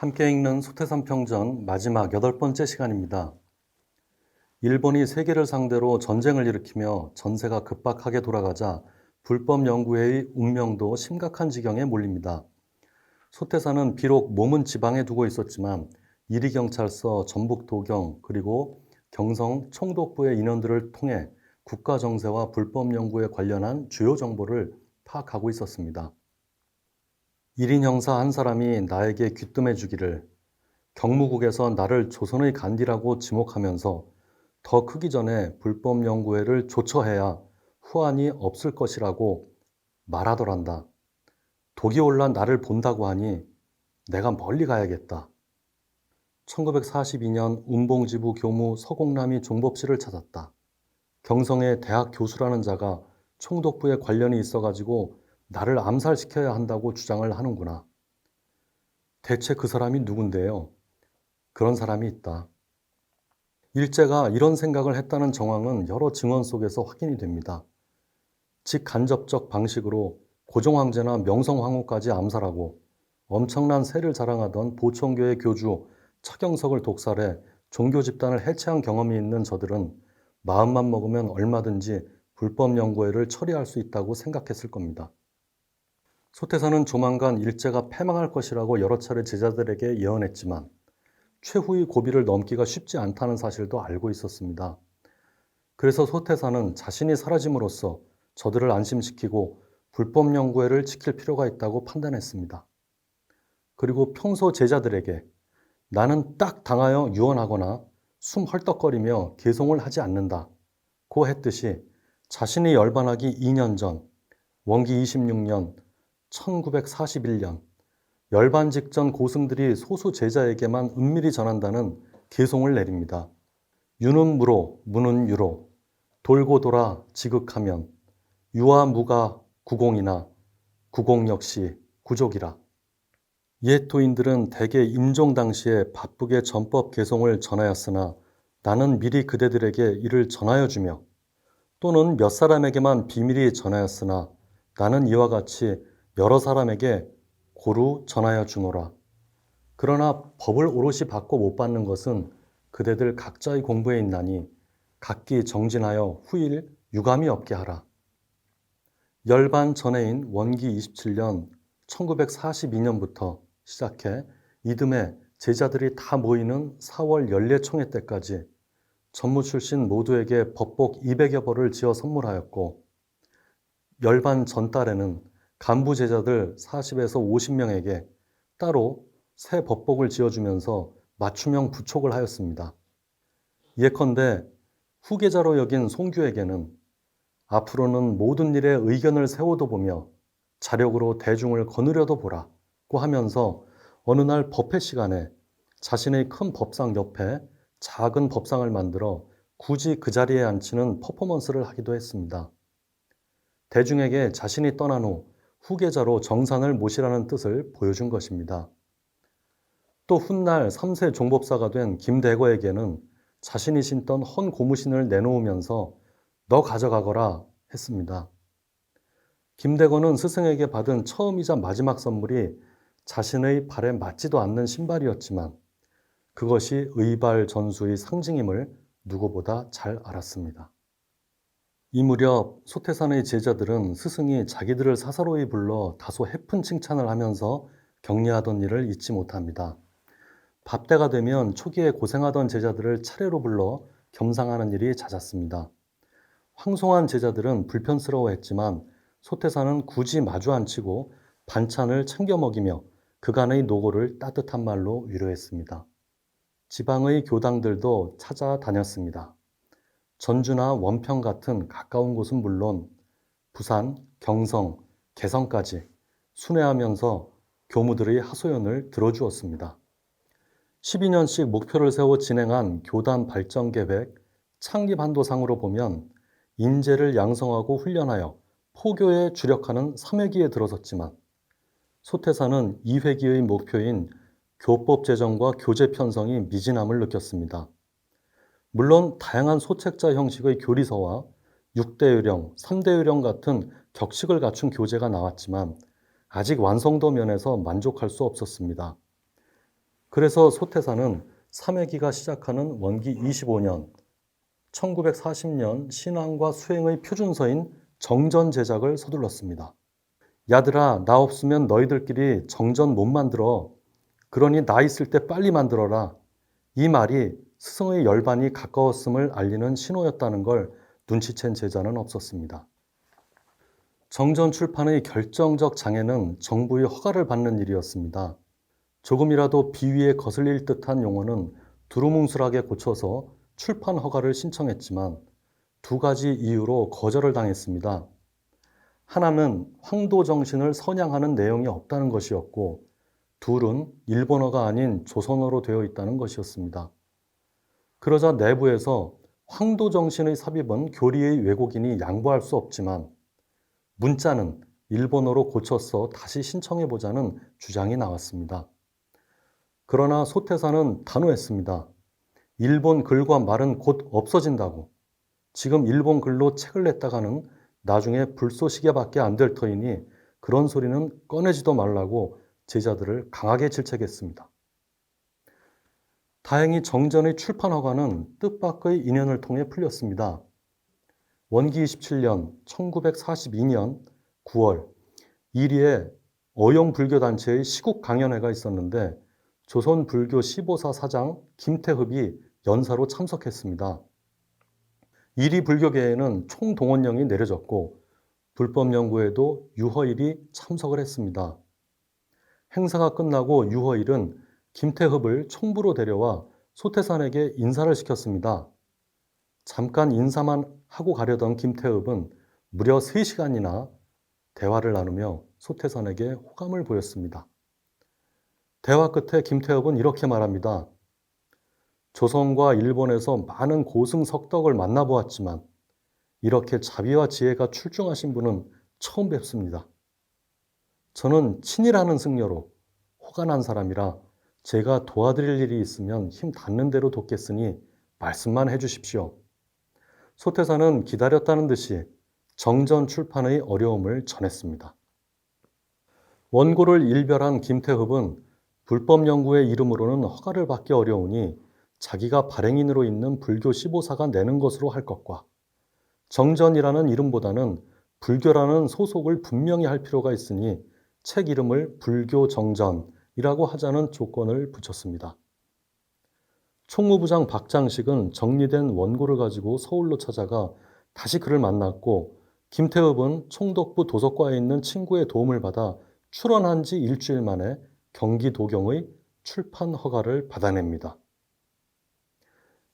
함께 읽는 소태산 평전 마지막 여덟 번째 시간입니다. 일본이 세계를 상대로 전쟁을 일으키며 전세가 급박하게 돌아가자 불법 연구회의 운명도 심각한 지경에 몰립니다. 소태산은 비록 몸은 지방에 두고 있었지만 이리경찰서, 전북도경, 그리고 경성 총독부의 인원들을 통해 국가 정세와 불법 연구에 관련한 주요 정보를 파악하고 있었습니다. 1인 형사 한 사람이 나에게 귀뜸해 주기를 경무국에서 나를 조선의 간디라고 지목하면서 더 크기 전에 불법 연구회를 조처해야 후환이 없을 것이라고 말하더란다. 독이 올라 나를 본다고 하니 내가 멀리 가야겠다. 1942년 운봉지부 교무 서공남이 종법실을 찾았다. 경성의 대학 교수라는 자가 총독부에 관련이 있어가지고 나를 암살시켜야 한다고 주장을 하는구나. 대체 그 사람이 누군데요? 그런 사람이 있다. 일제가 이런 생각을 했다는 정황은 여러 증언 속에서 확인이 됩니다. 직간접적 방식으로 고종황제나 명성황후까지 암살하고 엄청난 세를 자랑하던 보청교의 교주 차경석을 독살해 종교 집단을 해체한 경험이 있는 저들은 마음만 먹으면 얼마든지 불법 연구회를 처리할 수 있다고 생각했을 겁니다. 소태사는 조만간 일제가 패망할 것이라고 여러 차례 제자들에게 예언했지만 최후의 고비를 넘기가 쉽지 않다는 사실도 알고 있었습니다. 그래서 소태사는 자신이 사라짐으로써 저들을 안심시키고 불법 연구회를 지킬 필요가 있다고 판단했습니다. 그리고 평소 제자들에게 나는 딱 당하여 유언하거나 숨 헐떡거리며 개송을 하지 않는다. 고 했듯이 자신이 열반하기 2년 전, 원기 26년, 1941년, 열반 직전 고승들이 소수 제자에게만 은밀히 전한다는 개송을 내립니다. 유는 무로, 무는 유로, 돌고 돌아 지극하면, 유와 무가 구공이나 구공 역시 구족이라. 옛 도인들은 대개 임종 당시에 바쁘게 전법 개송을 전하였으나 나는 미리 그대들에게 이를 전하여 주며 또는 몇 사람에게만 비밀히 전하였으나 나는 이와 같이 여러 사람에게 고루 전하여 주노라. 그러나 법을 오롯이 받고 못 받는 것은 그대들 각자의 공부에 있나니 각기 정진하여 후일 유감이 없게 하라. 열반 전해인 원기 27년 1942년부터 시작해 이듬해 제자들이 다 모이는 4월 연례총회 때까지 전무 출신 모두에게 법복 200여 벌을 지어 선물하였고 열반 전달에는 간부 제자들 40에서 50명에게 따로 새 법복을 지어주면서 맞춤형 부촉을 하였습니다. 예컨대 후계자로 여긴 송규에게는 앞으로는 모든 일에 의견을 세워도 보며 자력으로 대중을 거느려도 보라고 하면서 어느 날 법회 시간에 자신의 큰 법상 옆에 작은 법상을 만들어 굳이 그 자리에 앉히는 퍼포먼스를 하기도 했습니다. 대중에게 자신이 떠난 후 후계자로 정산을 모시라는 뜻을 보여준 것입니다. 또 훗날 3세 종법사가 된 김대거에게는 자신이 신던 헌 고무신을 내놓으면서 너 가져가거라 했습니다. 김대건은 스승에게 받은 처음이자 마지막 선물이 자신의 발에 맞지도 않는 신발이었지만 그것이 의발 전수의 상징임을 누구보다 잘 알았습니다. 이 무렵 소태산의 제자들은 스승이 자기들을 사사로이 불러 다소 해픈 칭찬을 하면서 격려하던 일을 잊지 못합니다. 밥때가 되면 초기에 고생하던 제자들을 차례로 불러 겸상하는 일이 잦았습니다. 황송한 제자들은 불편스러워했지만 소태사는 굳이 마주 앉히고 반찬을 챙겨 먹이며 그간의 노고를 따뜻한 말로 위로했습니다. 지방의 교당들도 찾아다녔습니다. 전주나 원평 같은 가까운 곳은 물론 부산, 경성, 개성까지 순회하면서 교무들의 하소연을 들어주었습니다. 12년씩 목표를 세워 진행한 교단 발전 계획 창립 한도상으로 보면 인재를 양성하고 훈련하여 포교에 주력하는 3회기에 들어섰지만 소태사는 2회기의 목표인 교법 제정과 교재 편성이 미진함을 느꼈습니다. 물론 다양한 소책자 형식의 교리서와 6대 요령, 3대 요령 같은 격식을 갖춘 교재가 나왔지만 아직 완성도 면에서 만족할 수 없었습니다. 그래서 소태사는 삼해기가 시작하는 원기 25년 1940년 신앙과 수행의 표준서인 정전 제작을 서둘렀습니다. 야들아 나 없으면 너희들끼리 정전 못 만들어. 그러니 나 있을 때 빨리 만들어라. 이 말이 스승의 열반이 가까웠음을 알리는 신호였다는 걸 눈치챈 제자는 없었습니다. 정전 출판의 결정적 장애는 정부의 허가를 받는 일이었습니다. 조금이라도 비위에 거슬릴 듯한 용어는 두루뭉술하게 고쳐서 출판 허가를 신청했지만 두 가지 이유로 거절을 당했습니다. 하나는 황도 정신을 선양하는 내용이 없다는 것이었고, 둘은 일본어가 아닌 조선어로 되어 있다는 것이었습니다. 그러자 내부에서 황도 정신의 삽입은 교리의 왜곡인이 양보할 수 없지만 문자는 일본어로 고쳐서 다시 신청해 보자는 주장이 나왔습니다. 그러나 소태사는 단호했습니다. 일본 글과 말은 곧 없어진다고. 지금 일본 글로 책을 냈다가는 나중에 불쏘시개밖에 안 될 터이니 그런 소리는 꺼내지도 말라고 제자들을 강하게 질책했습니다. 다행히 정전의 출판 허가는 뜻밖의 인연을 통해 풀렸습니다. 원기 27년 1942년 9월 이리에 어용불교단체의 시국 강연회가 있었는데 조선 불교 15사 사장 김태흡이 연사로 참석했습니다. 이리 불교계에는 총동원령이 내려졌고 불법 연구에도 유허일이 참석을 했습니다. 행사가 끝나고 유허일은 김태흡을 총부로 데려와 소태산에게 인사를 시켰습니다. 잠깐 인사만 하고 가려던 김태흡은 무려 3시간이나 대화를 나누며 소태산에게 호감을 보였습니다. 대화 끝에 김태흡은 이렇게 말합니다. 조선과 일본에서 많은 고승 석덕을 만나보았지만 이렇게 자비와 지혜가 출중하신 분은 처음 뵙습니다. 저는 친이라는 승려로 난 사람이라 제가 도와드릴 일이 있으면 힘 닿는 대로 돕겠으니 말씀만 해주십시오. 소태사는 기다렸다는 듯이 정전 출판의 어려움을 전했습니다. 원고를 일별한 김태흡은 불법 연구의 이름으로는 허가를 받기 어려우니 자기가 발행인으로 있는 불교 15사가 내는 것으로 할 것과 정전이라는 이름보다는 불교라는 소속을 분명히 할 필요가 있으니 책 이름을 불교 정전 이라고 하자는 조건을 붙였습니다. 총무부장 박장식은 정리된 원고를 가지고 서울로 찾아가 다시 그를 만났고 김태읍은 총독부 도서과에 있는 친구의 도움을 받아 출원한 지 일주일 만에 경기도경의 출판 허가를 받아냅니다.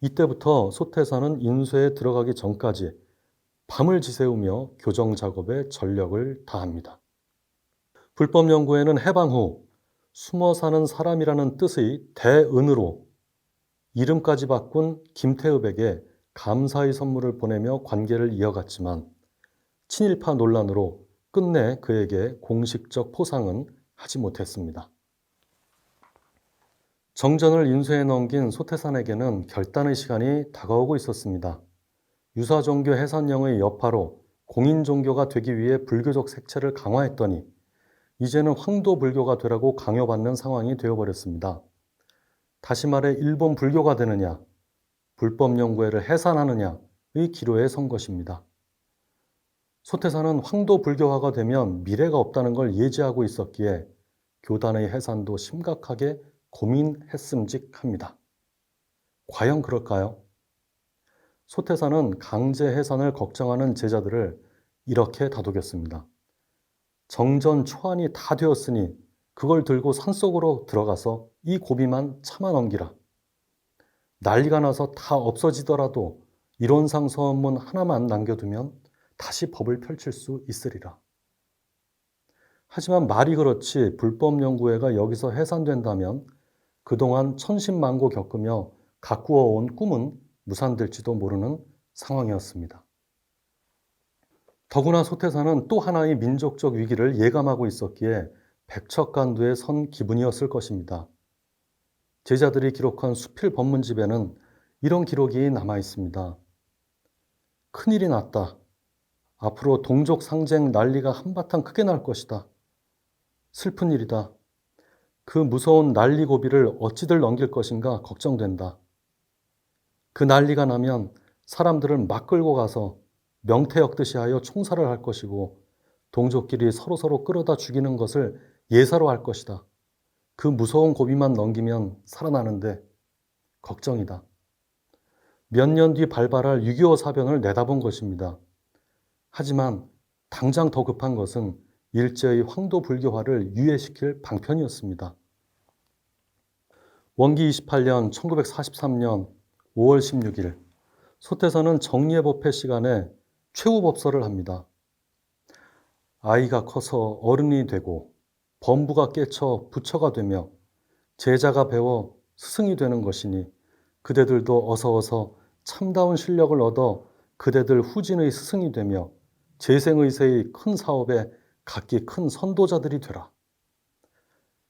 이때부터 소태사는 인쇄에 들어가기 전까지 밤을 지새우며 교정 작업에 전력을 다합니다. 불법 연구에는 해방 후 숨어 사는 사람이라는 뜻의 대은으로 이름까지 바꾼 김태읍에게 감사의 선물을 보내며 관계를 이어갔지만 친일파 논란으로 끝내 그에게 공식적 포상은 하지 못했습니다. 정전을 인쇄해 넘긴 소태산에게는 결단의 시간이 다가오고 있었습니다. 유사종교 해산령의 여파로 공인종교가 되기 위해 불교적 색채를 강화했더니 이제는 황도 불교가 되라고 강요받는 상황이 되어버렸습니다. 다시 말해 일본 불교가 되느냐, 불법 연구회를 해산하느냐의 기로에 선 것입니다. 소태사는 황도 불교화가 되면 미래가 없다는 걸 예지하고 있었기에 교단의 해산도 심각하게 고민했음직합니다. 과연 그럴까요? 소태사는 강제 해산을 걱정하는 제자들을 이렇게 다독였습니다. 정전 초안이 다 되었으니 그걸 들고 산속으로 들어가서 이 고비만 참아 넘기라. 난리가 나서 다 없어지더라도 이론상 서문 하나만 남겨두면 다시 법을 펼칠 수 있으리라. 하지만 말이 그렇지 불법연구회가 여기서 해산된다면 그동안 천신만고 겪으며 가꾸어 온 꿈은 무산될지도 모르는 상황이었습니다. 더구나 소태사는 또 하나의 민족적 위기를 예감하고 있었기에 백척간두에 선 기분이었을 것입니다. 제자들이 기록한 수필 법문집에는 이런 기록이 남아 있습니다. 큰일이 났다. 앞으로 동족 상쟁 난리가 한바탕 크게 날 것이다. 슬픈 일이다. 그 무서운 난리 고비를 어찌들 넘길 것인가 걱정된다. 그 난리가 나면 사람들을 막 끌고 가서 명태역 듯이 하여 총살을 할 것이고 동족끼리 서로서로 끌어다 죽이는 것을 예사로 할 것이다. 그 무서운 고비만 넘기면 살아나는데 걱정이다. 몇 년 뒤 발발할 6.25 사변을 내다본 것입니다. 하지만 당장 더 급한 것은 일제의 황도 불교화를 유예시킬 방편이었습니다. 원기 28년 1943년 5월 16일 소태선은 정리의 법회 시간에 최후 법설을 합니다. 아이가 커서 어른이 되고 범부가 깨쳐 부처가 되며 제자가 배워 스승이 되는 것이니 그대들도 어서 어서 참다운 실력을 얻어 그대들 후진의 스승이 되며 재생의세의 큰 사업에 각기 큰 선도자들이 되라.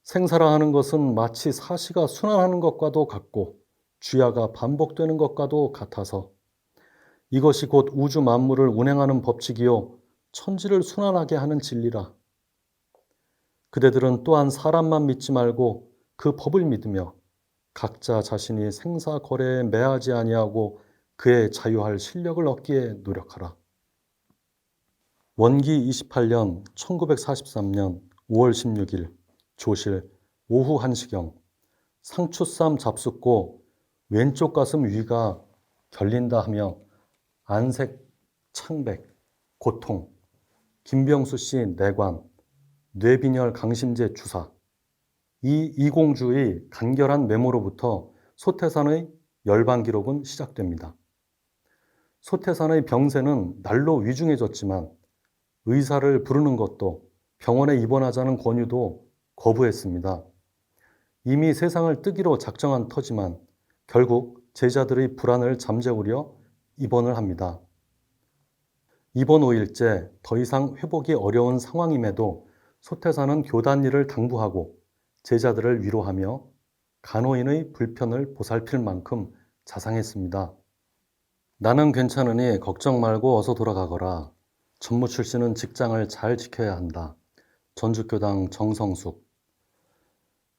생사라 하는 것은 마치 사시가 순환하는 것과도 같고 주야가 반복되는 것과도 같아서 이것이 곧 우주 만물을 운행하는 법칙이요 천지를 순환하게 하는 진리라. 그대들은 또한 사람만 믿지 말고 그 법을 믿으며 각자 자신이 생사 거래에 매하지 아니하고 그에 자유할 실력을 얻기에 노력하라. 원기 28년 1943년 5월 16일 조실 오후 1시경 상추쌈 잡숫고 왼쪽 가슴 위가 결린다 하며 안색 창백 고통 김병수 씨 내관 뇌빈혈 강심제 주사 이 이공주의 간결한 메모로부터 소태산의 열반 기록은 시작됩니다. 소태산의 병세는 날로 위중해졌지만 의사를 부르는 것도 병원에 입원하자는 권유도 거부했습니다. 이미 세상을 뜨기로 작정한 터지만 결국 제자들의 불안을 잠재우려 입원을 합니다. 입원 5일째 더 이상 회복이 어려운 상황임에도 소태사는 교단 일을 당부하고 제자들을 위로하며 간호인의 불편을 보살필 만큼 자상했습니다. 나는 괜찮으니 걱정 말고 어서 돌아가거라. 전무 출신은 직장을 잘 지켜야 한다. 전주교당 정성숙.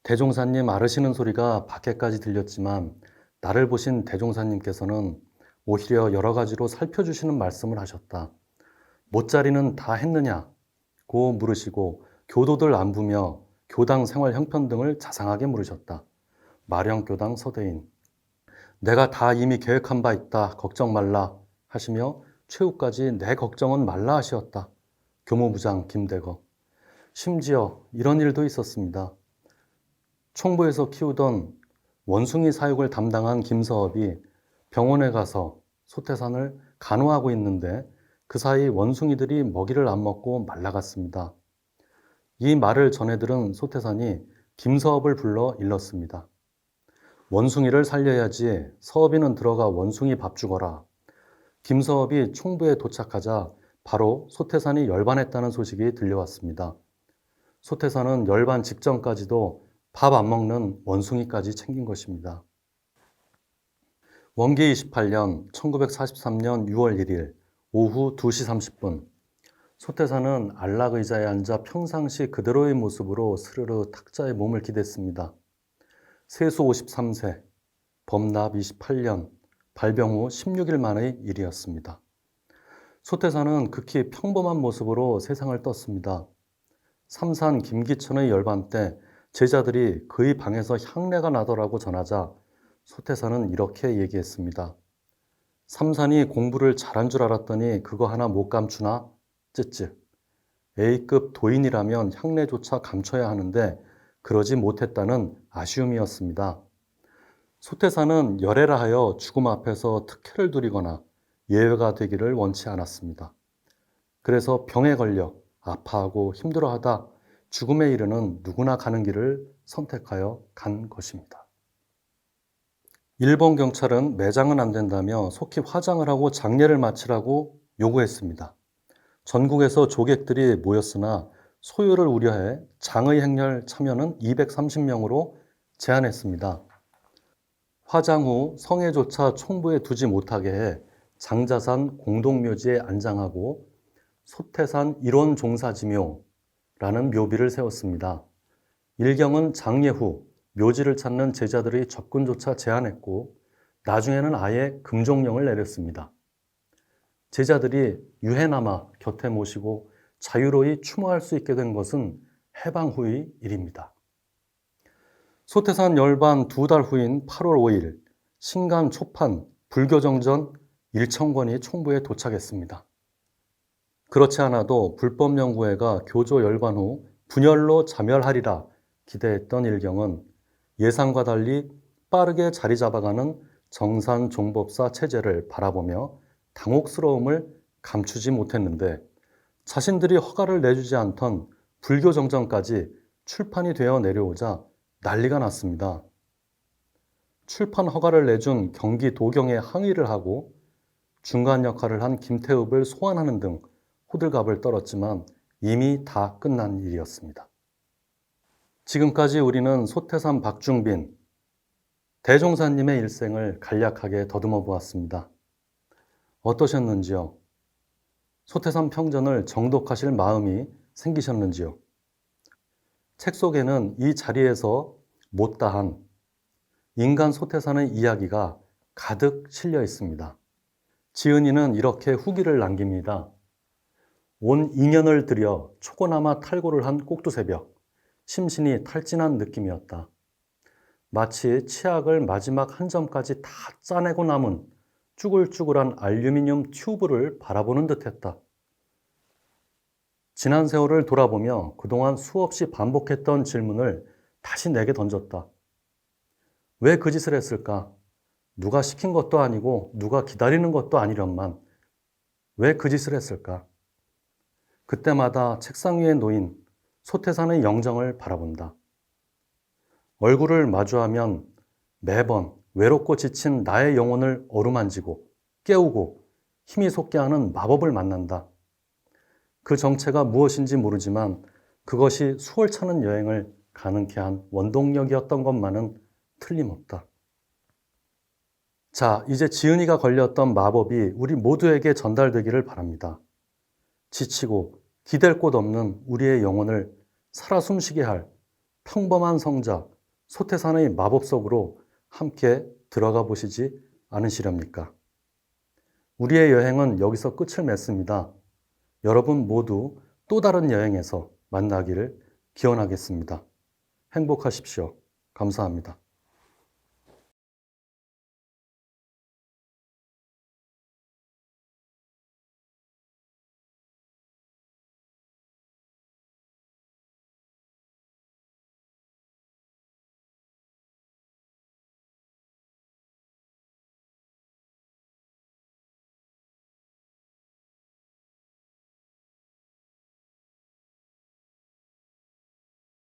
대종사님 아르시는 소리가 밖에까지 들렸지만 나를 보신 대종사님께서는 오히려 여러 가지로 살펴주시는 말씀을 하셨다. 못자리는 다 했느냐고 물으시고 교도들 안부며 교당 생활 형편 등을 자상하게 물으셨다. 마령교당 서대인. 내가 다 이미 계획한 바 있다. 걱정 말라 하시며 최후까지 내 걱정은 말라 하시었다. 교무부장 김대거. 심지어 이런 일도 있었습니다. 총부에서 키우던 원숭이 사육을 담당한 김서업이 병원에 가서 소태산을 간호하고 있는데 그 사이 원숭이들이 먹이를 안 먹고 말라갔습니다. 이 말을 전해 들은 소태산이 김서업을 불러 일렀습니다. 원숭이를 살려야지 서업이는 들어가 원숭이 밥 주거라. 김서업이 총부에 도착하자 바로 소태산이 열반했다는 소식이 들려왔습니다. 소태산은 열반 직전까지도 밥 안 먹는 원숭이까지 챙긴 것입니다. 원기 28년 1943년 6월 1일 오후 2시 30분 소태사는 안락 의자에 앉아 평상시 그대로의 모습으로 스르르 탁자에 몸을 기댔습니다. 세수 53세, 범납 28년, 발병 후 16일 만의 일이었습니다. 소태사는 극히 평범한 모습으로 세상을 떴습니다. 삼산 김기천의 열반 때 제자들이 그의 방에서 향내가 나더라고 전하자 소태사는 이렇게 얘기했습니다. 삼산이 공부를 잘한 줄 알았더니 그거 하나 못 감추나? 쯔쯔. A급 도인이라면 향내조차 감춰야 하는데 그러지 못했다는 아쉬움이었습니다. 소태사는 열애라 하여 죽음 앞에서 특혜를 누리거나 예외가 되기를 원치 않았습니다. 그래서 병에 걸려 아파하고 힘들어하다 죽음에 이르는 누구나 가는 길을 선택하여 간 것입니다. 일본 경찰은 매장은 안 된다며 속히 화장을 하고 장례를 마치라고 요구했습니다. 전국에서 조객들이 모였으나 소요를 우려해 장의 행렬 참여는 230명으로 제한했습니다. 화장 후 성회조차 총부에 두지 못하게 해 장자산 공동묘지에 안장하고 소태산 일원 종사지묘라는 묘비를 세웠습니다. 일경은 장례 후 묘지를 찾는 제자들의 접근조차 제한했고 나중에는 아예 금종령을 내렸습니다. 제자들이 유해남아 곁에 모시고 자유로이 추모할 수 있게 된 것은 해방 후의 일입니다. 소태산 열반 두 달 후인 8월 5일 신간 초판 불교정전 일천권이 총부에 도착했습니다. 그렇지 않아도 불법연구회가 교조 열반 후 분열로 자멸하리라 기대했던 일경은 예상과 달리 빠르게 자리 잡아가는 정산 종법사 체제를 바라보며 당혹스러움을 감추지 못했는데 자신들이 허가를 내주지 않던 불교 정전까지 출판이 되어 내려오자 난리가 났습니다. 출판 허가를 내준 경기 도경에 항의를 하고 중간 역할을 한 김태읍을 소환하는 등 호들갑을 떨었지만 이미 다 끝난 일이었습니다. 지금까지 우리는 소태산 박중빈, 대종사님의 일생을 간략하게 더듬어 보았습니다. 어떠셨는지요? 소태산 평전을 정독하실 마음이 생기셨는지요? 책 속에는 이 자리에서 못다한 인간 소태산의 이야기가 가득 실려 있습니다. 지은이는 이렇게 후기를 남깁니다. 온 2년을 들여 초고나마 탈고를 한 꼭두새벽, 심신이 탈진한 느낌이었다. 마치 치약을 마지막 한 점까지 다 짜내고 남은 쭈글쭈글한 알루미늄 튜브를 바라보는 듯했다. 지난 세월을 돌아보며 그동안 수없이 반복했던 질문을 다시 내게 던졌다. 왜 그 짓을 했을까? 누가 시킨 것도 아니고 누가 기다리는 것도 아니련만 왜 그 짓을 했을까? 그때마다 책상 위에 놓인 소태산의 영정을 바라본다. 얼굴을 마주하면 매번 외롭고 지친 나의 영혼을 어루만지고 깨우고 힘이 솟게 하는 마법을 만난다. 그 정체가 무엇인지 모르지만 그것이 수월찮은 여행을 가능케 한 원동력이었던 것만은 틀림없다. 자, 이제 지은이가 걸렸던 마법이 우리 모두에게 전달되기를 바랍니다. 지치고 기댈 곳 없는 우리의 영혼을 살아 숨쉬게 할 평범한 성자 소태산의 마법 속으로 함께 들어가 보시지 않으시렵니까? 우리의 여행은 여기서 끝을 맺습니다. 여러분 모두 또 다른 여행에서 만나기를 기원하겠습니다. 행복하십시오. 감사합니다.